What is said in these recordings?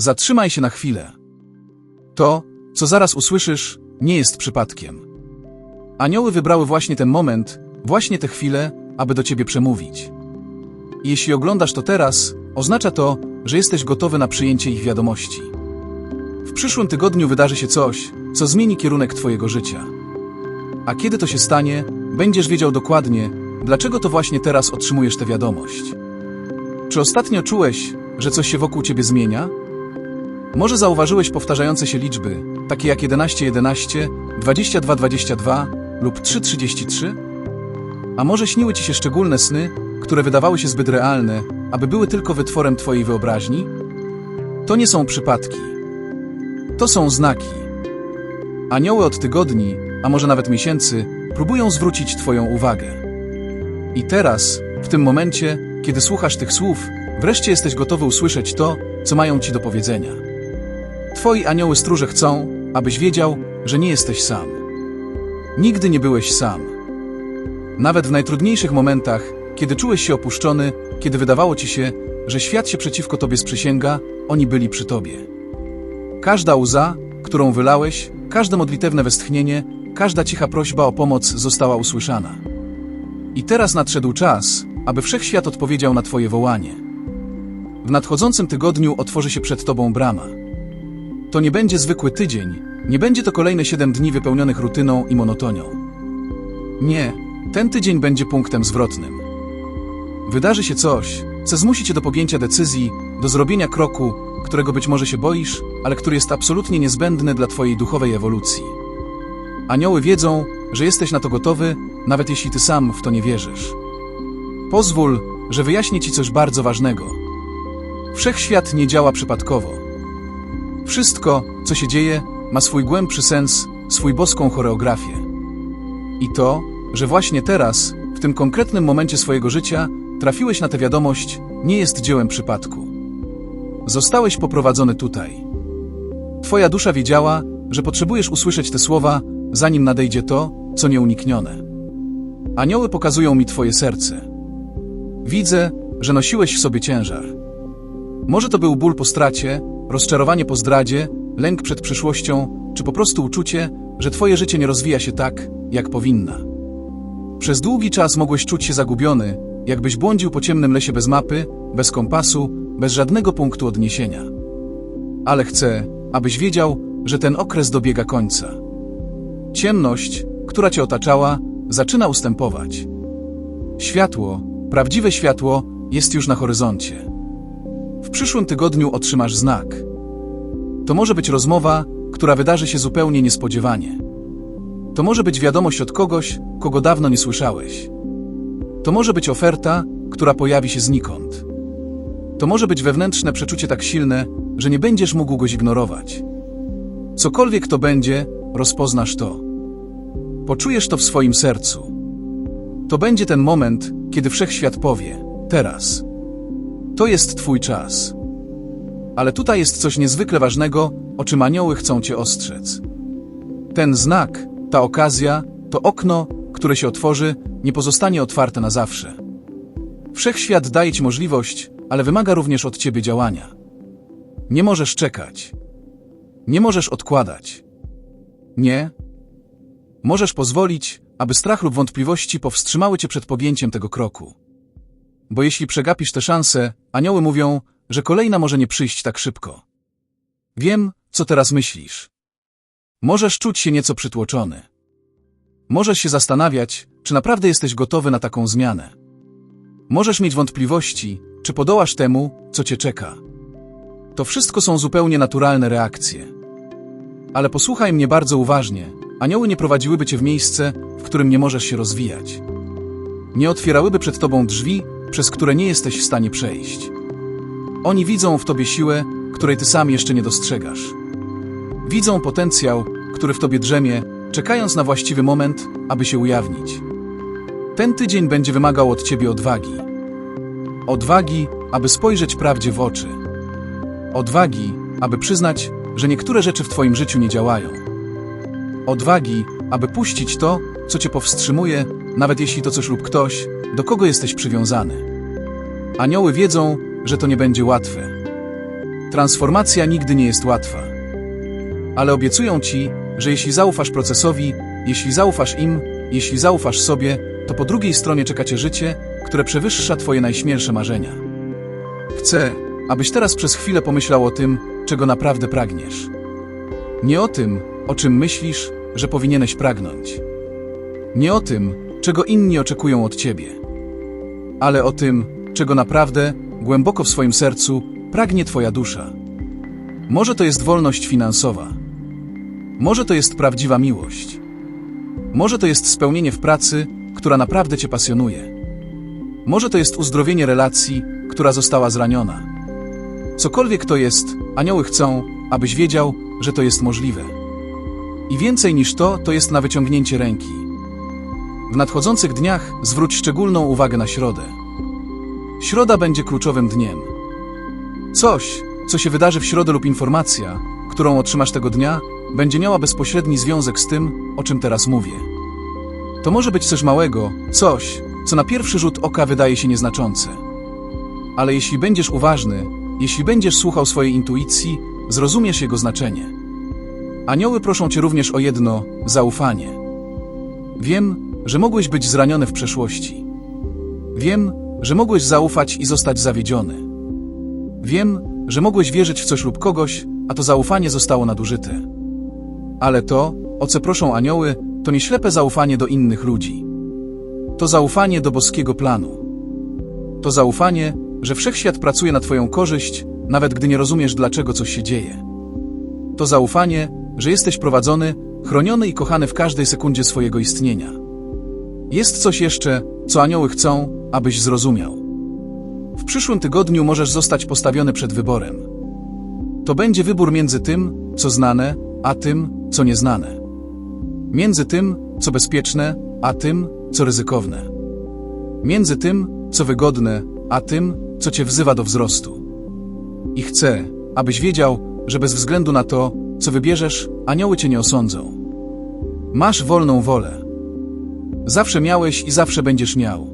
Zatrzymaj się na chwilę. To, co zaraz usłyszysz, nie jest przypadkiem. Anioły wybrały właśnie ten moment, właśnie tę chwilę, aby do ciebie przemówić. Jeśli oglądasz to teraz, oznacza to, że jesteś gotowy na przyjęcie ich wiadomości. W przyszłym tygodniu wydarzy się coś, co zmieni kierunek twojego życia. A kiedy to się stanie, będziesz wiedział dokładnie, dlaczego to właśnie teraz otrzymujesz tę wiadomość. Czy ostatnio czułeś, że coś się wokół ciebie zmienia? Może zauważyłeś powtarzające się liczby, takie jak 11, 11, 22, 22 lub 3, 33? A może śniły ci się szczególne sny, które wydawały się zbyt realne, aby były tylko wytworem twojej wyobraźni? To nie są przypadki. To są znaki. Anioły od tygodni, a może nawet miesięcy, próbują zwrócić twoją uwagę. I teraz, w tym momencie, kiedy słuchasz tych słów, wreszcie jesteś gotowy usłyszeć to, co mają ci do powiedzenia. Twoi anioły stróże chcą, abyś wiedział, że nie jesteś sam. Nigdy nie byłeś sam. Nawet w najtrudniejszych momentach, kiedy czułeś się opuszczony, kiedy wydawało ci się, że świat się przeciwko tobie sprzysięga, oni byli przy tobie. Każda łza, którą wylałeś, każde modlitewne westchnienie, każda cicha prośba o pomoc została usłyszana. I teraz nadszedł czas, aby wszechświat odpowiedział na Twoje wołanie. W nadchodzącym tygodniu otworzy się przed Tobą brama. To nie będzie zwykły tydzień, nie będzie to kolejne siedem dni wypełnionych rutyną i monotonią. Nie, ten tydzień będzie punktem zwrotnym. Wydarzy się coś, co zmusi Cię do podjęcia decyzji, do zrobienia kroku, którego być może się boisz, ale który jest absolutnie niezbędny dla Twojej duchowej ewolucji. Anioły wiedzą, że jesteś na to gotowy, nawet jeśli Ty sam w to nie wierzysz. Pozwól, że wyjaśnię Ci coś bardzo ważnego. Wszechświat nie działa przypadkowo. Wszystko, co się dzieje, ma swój głębszy sens, swój boską choreografię. I to, że właśnie teraz, w tym konkretnym momencie swojego życia, trafiłeś na tę wiadomość, nie jest dziełem przypadku. Zostałeś poprowadzony tutaj. Twoja dusza wiedziała, że potrzebujesz usłyszeć te słowa, zanim nadejdzie to, co nieuniknione. Anioły pokazują mi Twoje serce. Widzę, że nosiłeś w sobie ciężar. Może to był ból po stracie, rozczarowanie po zdradzie, lęk przed przyszłością, czy po prostu uczucie, że Twoje życie nie rozwija się tak, jak powinna. Przez długi czas mogłeś czuć się zagubiony, jakbyś błądził po ciemnym lesie bez mapy, bez kompasu, bez żadnego punktu odniesienia. Ale chcę, abyś wiedział, że ten okres dobiega końca. Ciemność, która cię otaczała, zaczyna ustępować. Światło, prawdziwe światło, jest już na horyzoncie. W przyszłym tygodniu otrzymasz znak. To może być rozmowa, która wydarzy się zupełnie niespodziewanie. To może być wiadomość od kogoś, kogo dawno nie słyszałeś. To może być oferta, która pojawi się znikąd. To może być wewnętrzne przeczucie tak silne, że nie będziesz mógł go zignorować. Cokolwiek to będzie, rozpoznasz to. Poczujesz to w swoim sercu. To będzie ten moment, kiedy wszechświat powie: Teraz. To jest Twój czas. Ale tutaj jest coś niezwykle ważnego, o czym anioły chcą Cię ostrzec. Ten znak, ta okazja, to okno, które się otworzy, nie pozostanie otwarte na zawsze. Wszechświat daje Ci możliwość, ale wymaga również od Ciebie działania. Nie możesz czekać. Nie możesz odkładać. Nie. Możesz pozwolić, aby strach lub wątpliwości powstrzymały Cię przed podjęciem tego kroku. Bo jeśli przegapisz tę szansę, anioły mówią, że kolejna może nie przyjść tak szybko. Wiem, co teraz myślisz. Możesz czuć się nieco przytłoczony. Możesz się zastanawiać, czy naprawdę jesteś gotowy na taką zmianę. Możesz mieć wątpliwości, czy podołasz temu, co cię czeka. To wszystko są zupełnie naturalne reakcje. Ale posłuchaj mnie bardzo uważnie. Anioły nie prowadziłyby cię w miejsce, w którym nie możesz się rozwijać. Nie otwierałyby przed tobą drzwi, przez które nie jesteś w stanie przejść. Oni widzą w tobie siłę, której ty sam jeszcze nie dostrzegasz. Widzą potencjał, który w tobie drzemie, czekając na właściwy moment, aby się ujawnić. Ten tydzień będzie wymagał od ciebie odwagi. Odwagi, aby spojrzeć prawdzie w oczy. Odwagi, aby przyznać, że niektóre rzeczy w twoim życiu nie działają. Odwagi, aby puścić to, co cię powstrzymuje, nawet jeśli to coś lub ktoś, do kogo jesteś przywiązany. Anioły wiedzą, że to nie będzie łatwe. Transformacja nigdy nie jest łatwa. Ale obiecują ci, że jeśli zaufasz procesowi, jeśli zaufasz im, jeśli zaufasz sobie, to po drugiej stronie czeka cię życie, które przewyższa twoje najśmielsze marzenia. Chcę, abyś teraz przez chwilę pomyślał o tym, czego naprawdę pragniesz. Nie o tym, o czym myślisz, że powinieneś pragnąć. Nie o tym, czego inni oczekują od ciebie. Ale o tym, czego naprawdę, głęboko w swoim sercu, pragnie twoja dusza. Może to jest wolność finansowa. Może to jest prawdziwa miłość. Może to jest spełnienie w pracy, która naprawdę cię pasjonuje. Może to jest uzdrowienie relacji, która została zraniona. Cokolwiek to jest, anioły chcą, abyś wiedział, że to jest możliwe. I więcej niż to, to jest na wyciągnięcie ręki. W nadchodzących dniach zwróć szczególną uwagę na środę. Środa będzie kluczowym dniem. Coś, co się wydarzy w środę lub informacja, którą otrzymasz tego dnia, będzie miała bezpośredni związek z tym, o czym teraz mówię. To może być coś małego, coś, co na pierwszy rzut oka wydaje się nieznaczące. Ale jeśli będziesz uważny, jeśli będziesz słuchał swojej intuicji, zrozumiesz jego znaczenie. Anioły proszą cię również o jedno zaufanie. Wiem, że mogłeś być zraniony w przeszłości. Wiem, że mogłeś zaufać i zostać zawiedziony. Wiem, że mogłeś wierzyć w coś lub kogoś, a to zaufanie zostało nadużyte. Ale to, o co proszą anioły, to nie ślepe zaufanie do innych ludzi. To zaufanie do boskiego planu. To zaufanie, że wszechświat pracuje na Twoją korzyść, nawet gdy nie rozumiesz, dlaczego coś się dzieje. To zaufanie, że jesteś prowadzony, chroniony i kochany w każdej sekundzie swojego istnienia. Jest coś jeszcze, co anioły chcą, abyś zrozumiał. W przyszłym tygodniu możesz zostać postawiony przed wyborem. To będzie wybór między tym, co znane, a tym, co nieznane. Między tym, co bezpieczne, a tym, co ryzykowne. Między tym, co wygodne, a tym, co cię wzywa do wzrostu. I chcę, abyś wiedział, że bez względu na to, co wybierzesz, anioły cię nie osądzą. Masz wolną wolę. Zawsze miałeś i zawsze będziesz miał.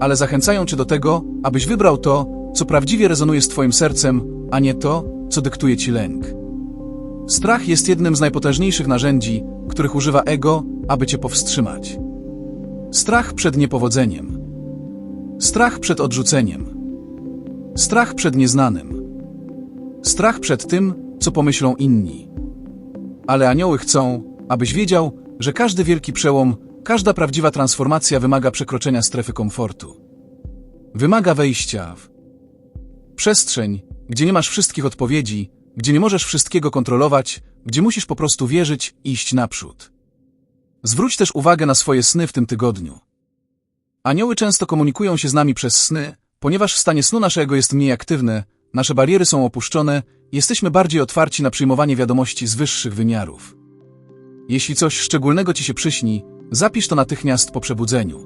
Ale zachęcają cię do tego, abyś wybrał to, co prawdziwie rezonuje z twoim sercem, a nie to, co dyktuje ci lęk. Strach jest jednym z najpotężniejszych narzędzi, których używa ego, aby cię powstrzymać. Strach przed niepowodzeniem. Strach przed odrzuceniem. Strach przed nieznanym. Strach przed tym, co pomyślą inni. Ale anioły chcą, abyś wiedział, że każdy wielki przełom, każda prawdziwa transformacja wymaga przekroczenia strefy komfortu. Wymaga wejścia w przestrzeń, gdzie nie masz wszystkich odpowiedzi, gdzie nie możesz wszystkiego kontrolować, gdzie musisz po prostu wierzyć i iść naprzód. Zwróć też uwagę na swoje sny w tym tygodniu. Anioły często komunikują się z nami przez sny, ponieważ w stanie snu naszego jest mniej aktywne, nasze bariery są opuszczone, jesteśmy bardziej otwarci na przyjmowanie wiadomości z wyższych wymiarów. Jeśli coś szczególnego ci się przyśni, zapisz to natychmiast po przebudzeniu.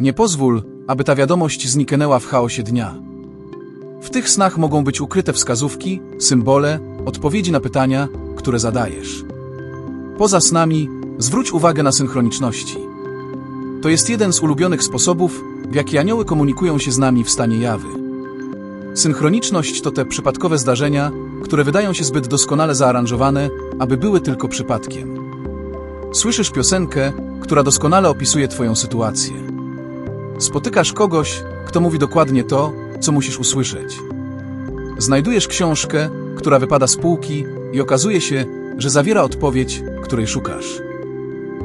Nie pozwól, aby ta wiadomość zniknęła w chaosie dnia. W tych snach mogą być ukryte wskazówki, symbole, odpowiedzi na pytania, które zadajesz. Poza snami, zwróć uwagę na synchroniczności. To jest jeden z ulubionych sposobów, w jaki anioły komunikują się z nami w stanie jawy. Synchroniczność to te przypadkowe zdarzenia, które wydają się zbyt doskonale zaaranżowane, aby były tylko przypadkiem. Słyszysz piosenkę, która doskonale opisuje Twoją sytuację. Spotykasz kogoś, kto mówi dokładnie to, co musisz usłyszeć. Znajdujesz książkę, która wypada z półki i okazuje się, że zawiera odpowiedź, której szukasz.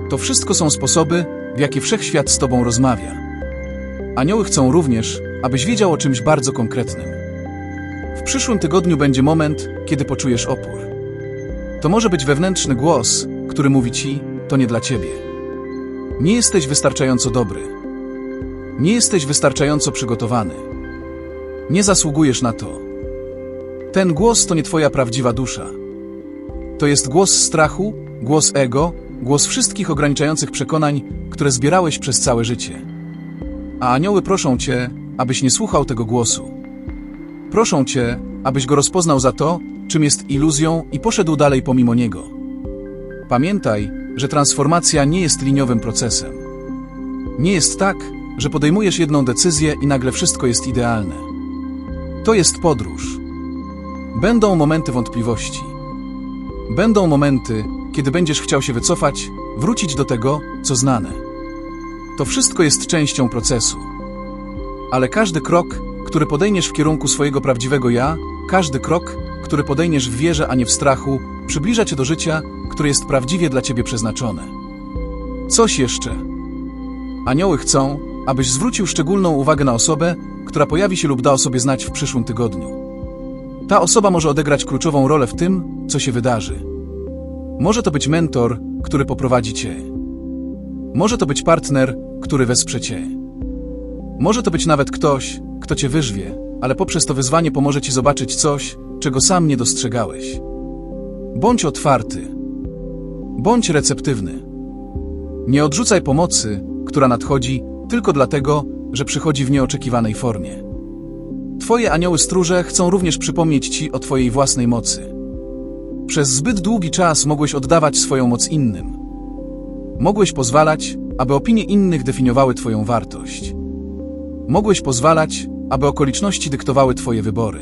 To wszystko są sposoby, w jaki wszechświat z Tobą rozmawia. Anioły chcą również, abyś wiedział o czymś bardzo konkretnym. W przyszłym tygodniu będzie moment, kiedy poczujesz opór. To może być wewnętrzny głos, który mówi Ci, to nie dla Ciebie. Nie jesteś wystarczająco dobry. Nie jesteś wystarczająco przygotowany. Nie zasługujesz na to. Ten głos to nie Twoja prawdziwa dusza. To jest głos strachu, głos ego, głos wszystkich ograniczających przekonań, które zbierałeś przez całe życie. A anioły proszą Cię, abyś nie słuchał tego głosu. Proszą Cię, abyś go rozpoznał za to, czym jest iluzją i poszedł dalej pomimo niego. Pamiętaj, że transformacja nie jest liniowym procesem. Nie jest tak, że podejmujesz jedną decyzję i nagle wszystko jest idealne. To jest podróż. Będą momenty wątpliwości. Będą momenty, kiedy będziesz chciał się wycofać, wrócić do tego, co znane. To wszystko jest częścią procesu. Ale każdy krok, który podejmiesz w kierunku swojego prawdziwego ja, każdy krok, który podejmiesz w wierze, a nie w strachu, przybliża cię do życia, które jest prawdziwie dla ciebie przeznaczone. Coś jeszcze. Anioły chcą, abyś zwrócił szczególną uwagę na osobę, która pojawi się lub da o sobie znać w przyszłym tygodniu. Ta osoba może odegrać kluczową rolę w tym, co się wydarzy. Może to być mentor, który poprowadzi cię. Może to być partner, który wesprze cię. Może to być nawet ktoś, kto cię wyżwie, ale poprzez to wyzwanie pomoże ci zobaczyć coś, czego sam nie dostrzegałeś. Bądź otwarty. Bądź receptywny. Nie odrzucaj pomocy, która nadchodzi tylko dlatego, że przychodzi w nieoczekiwanej formie. Twoje anioły stróże chcą również przypomnieć ci o twojej własnej mocy. Przez zbyt długi czas mogłeś oddawać swoją moc innym. Mogłeś pozwalać, aby opinie innych definiowały twoją wartość. Mogłeś pozwalać, aby okoliczności dyktowały twoje wybory.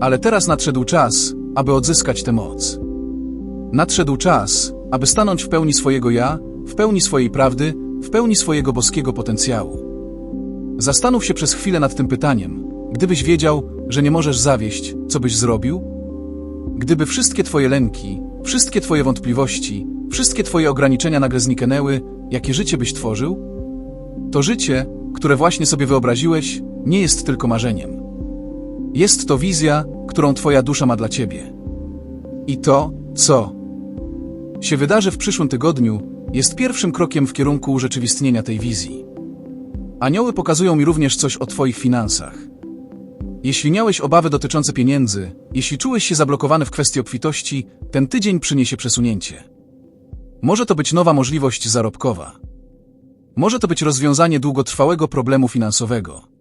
Ale teraz nadszedł czas, aby odzyskać tę moc. Nadszedł czas, aby stanąć w pełni swojego ja, w pełni swojej prawdy, w pełni swojego boskiego potencjału. Zastanów się przez chwilę nad tym pytaniem. Gdybyś wiedział, że nie możesz zawieść, co byś zrobił? Gdyby wszystkie twoje lęki, wszystkie twoje wątpliwości, wszystkie twoje ograniczenia nagle zniknęły, jakie życie byś tworzył? To życie, które właśnie sobie wyobraziłeś, nie jest tylko marzeniem. Jest to wizja, którą twoja dusza ma dla ciebie. I to, co się wydarzy w przyszłym tygodniu, jest pierwszym krokiem w kierunku urzeczywistnienia tej wizji. Anioły pokazują mi również coś o twoich finansach. Jeśli miałeś obawy dotyczące pieniędzy, jeśli czułeś się zablokowany w kwestii obfitości, ten tydzień przyniesie przesunięcie. Może to być nowa możliwość zarobkowa. Może to być rozwiązanie długotrwałego problemu finansowego.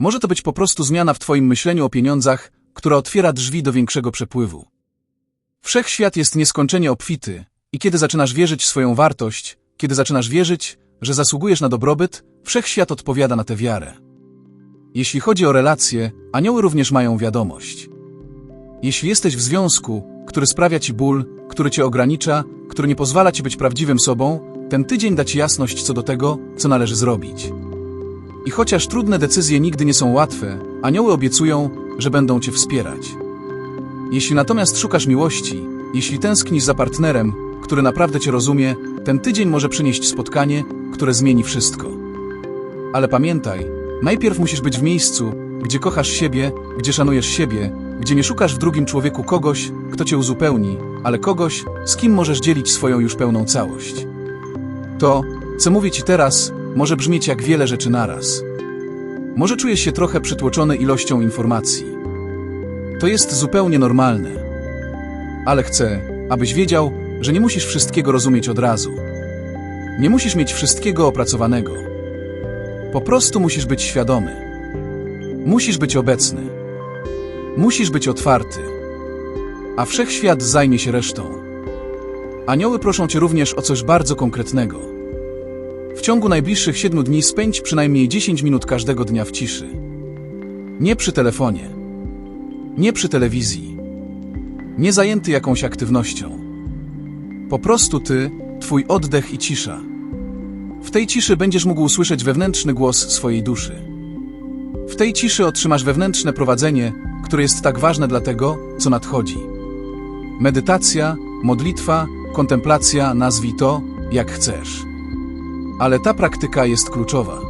Może to być po prostu zmiana w Twoim myśleniu o pieniądzach, która otwiera drzwi do większego przepływu. Wszechświat jest nieskończenie obfity i kiedy zaczynasz wierzyć w swoją wartość, kiedy zaczynasz wierzyć, że zasługujesz na dobrobyt, wszechświat odpowiada na tę wiarę. Jeśli chodzi o relacje, anioły również mają wiadomość. Jeśli jesteś w związku, który sprawia ci ból, który cię ogranicza, który nie pozwala ci być prawdziwym sobą, ten tydzień da ci jasność co do tego, co należy zrobić. I chociaż trudne decyzje nigdy nie są łatwe, anioły obiecują, że będą cię wspierać. Jeśli natomiast szukasz miłości, jeśli tęsknisz za partnerem, który naprawdę cię rozumie, ten tydzień może przynieść spotkanie, które zmieni wszystko. Ale pamiętaj, najpierw musisz być w miejscu, gdzie kochasz siebie, gdzie szanujesz siebie, gdzie nie szukasz w drugim człowieku kogoś, kto cię uzupełni, ale kogoś, z kim możesz dzielić swoją już pełną całość. To, co mówię ci teraz, może brzmieć jak wiele rzeczy naraz. Może czujesz się trochę przytłoczony ilością informacji. To jest zupełnie normalne. Ale chcę, abyś wiedział, że nie musisz wszystkiego rozumieć od razu. Nie musisz mieć wszystkiego opracowanego. Po prostu musisz być świadomy. Musisz być obecny. Musisz być otwarty. A wszechświat zajmie się resztą. Anioły proszą cię również o coś bardzo konkretnego. W ciągu najbliższych siedmiu dni spędź przynajmniej 10 minut każdego dnia w ciszy. Nie przy telefonie. Nie przy telewizji. Nie zajęty jakąś aktywnością. Po prostu ty, twój oddech i cisza. W tej ciszy będziesz mógł usłyszeć wewnętrzny głos swojej duszy. W tej ciszy otrzymasz wewnętrzne prowadzenie, które jest tak ważne dla tego, co nadchodzi. Medytacja, modlitwa, kontemplacja, nazwij to, jak chcesz. Ale ta praktyka jest kluczowa.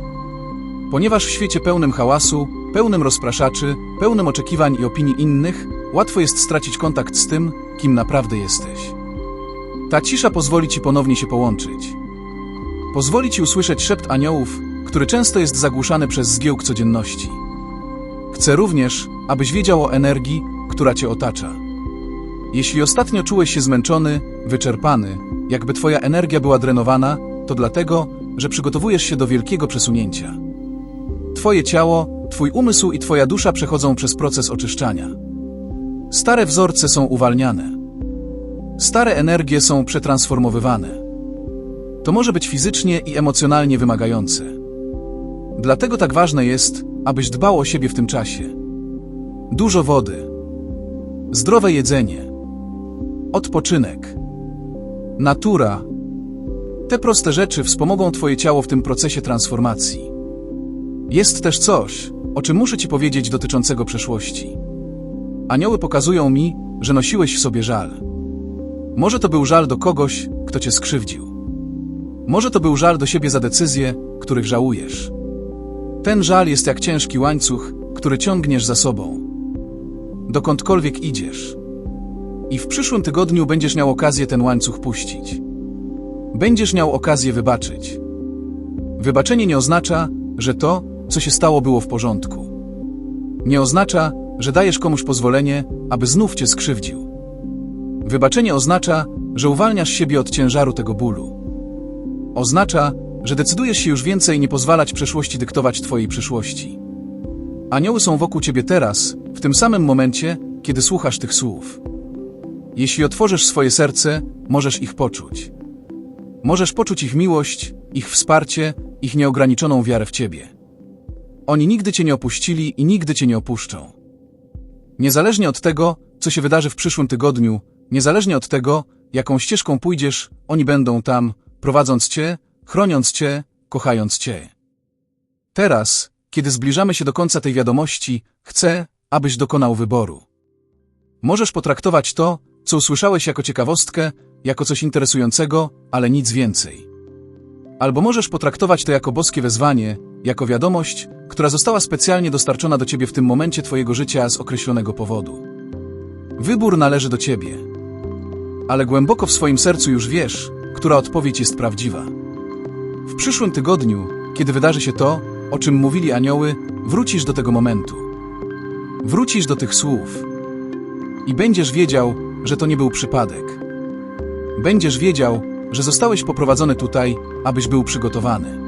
Ponieważ w świecie pełnym hałasu, pełnym rozpraszaczy, pełnym oczekiwań i opinii innych, łatwo jest stracić kontakt z tym, kim naprawdę jesteś. Ta cisza pozwoli ci ponownie się połączyć. Pozwoli ci usłyszeć szept aniołów, który często jest zagłuszany przez zgiełk codzienności. Chcę również, abyś wiedział o energii, która cię otacza. Jeśli ostatnio czułeś się zmęczony, wyczerpany, jakby twoja energia była drenowana, to dlatego, że przygotowujesz się do wielkiego przesunięcia. Twoje ciało, twój umysł i twoja dusza przechodzą przez proces oczyszczania. Stare wzorce są uwalniane. Stare energie są przetransformowywane. To może być fizycznie i emocjonalnie wymagające. Dlatego tak ważne jest, abyś dbał o siebie w tym czasie. Dużo wody. zdrowe jedzenie, odpoczynek, natura. Te proste rzeczy wspomogą Twoje ciało w tym procesie transformacji. Jest też coś, o czym muszę Ci powiedzieć dotyczącego przeszłości. Anioły pokazują mi, że nosiłeś w sobie żal. Może to był żal do kogoś, kto Cię skrzywdził. Może to był żal do siebie za decyzje, których żałujesz. Ten żal jest jak ciężki łańcuch, który ciągniesz za sobą. Dokądkolwiek idziesz. I w przyszłym tygodniu będziesz miał okazję ten łańcuch puścić. Będziesz miał okazję wybaczyć. Wybaczenie nie oznacza, że to, co się stało, było w porządku. Nie oznacza, że dajesz komuś pozwolenie, aby znów cię skrzywdził. Wybaczenie oznacza, że uwalniasz siebie od ciężaru tego bólu. Oznacza, że decydujesz się już więcej nie pozwalać przeszłości dyktować twojej przyszłości. Anioły są wokół ciebie teraz, w tym samym momencie, kiedy słuchasz tych słów. Jeśli otworzysz swoje serce, możesz ich poczuć. Możesz poczuć ich miłość, ich wsparcie, ich nieograniczoną wiarę w ciebie. Oni nigdy cię nie opuścili i nigdy cię nie opuszczą. Niezależnie od tego, co się wydarzy w przyszłym tygodniu, niezależnie od tego, jaką ścieżką pójdziesz, oni będą tam, prowadząc cię, chroniąc cię, kochając cię. Teraz, kiedy zbliżamy się do końca tej wiadomości, chcę, abyś dokonał wyboru. Możesz potraktować to, co usłyszałeś jako ciekawostkę, jako coś interesującego, ale nic więcej. Albo możesz potraktować to jako boskie wezwanie, jako wiadomość, która została specjalnie dostarczona do ciebie w tym momencie twojego życia z określonego powodu. Wybór należy do ciebie. Ale głęboko w swoim sercu już wiesz, która odpowiedź jest prawdziwa. W przyszłym tygodniu, kiedy wydarzy się to, o czym mówili anioły, wrócisz do tego momentu. Wrócisz do tych słów. I będziesz wiedział, że to nie był przypadek. Będziesz wiedział, że zostałeś poprowadzony tutaj, abyś był przygotowany.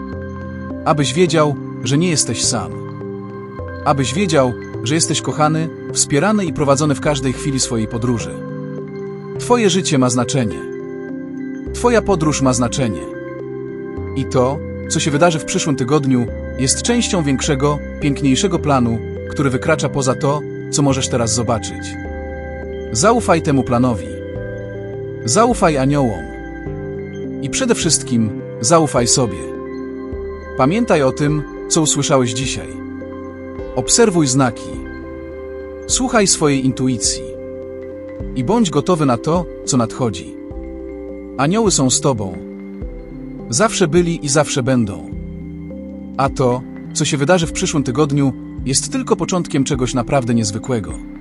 Abyś wiedział, że nie jesteś sam. Abyś wiedział, że jesteś kochany, wspierany i prowadzony w każdej chwili swojej podróży. Twoje życie ma znaczenie. Twoja podróż ma znaczenie. I to, co się wydarzy w przyszłym tygodniu, jest częścią większego, piękniejszego planu, który wykracza poza to, co możesz teraz zobaczyć. Zaufaj temu planowi. Zaufaj aniołom. I przede wszystkim zaufaj sobie. Pamiętaj o tym, co usłyszałeś dzisiaj. Obserwuj znaki. Słuchaj swojej intuicji. I bądź gotowy na to, co nadchodzi. Anioły są z Tobą. Zawsze byli i zawsze będą. A to, co się wydarzy w przyszłym tygodniu, jest tylko początkiem czegoś naprawdę niezwykłego.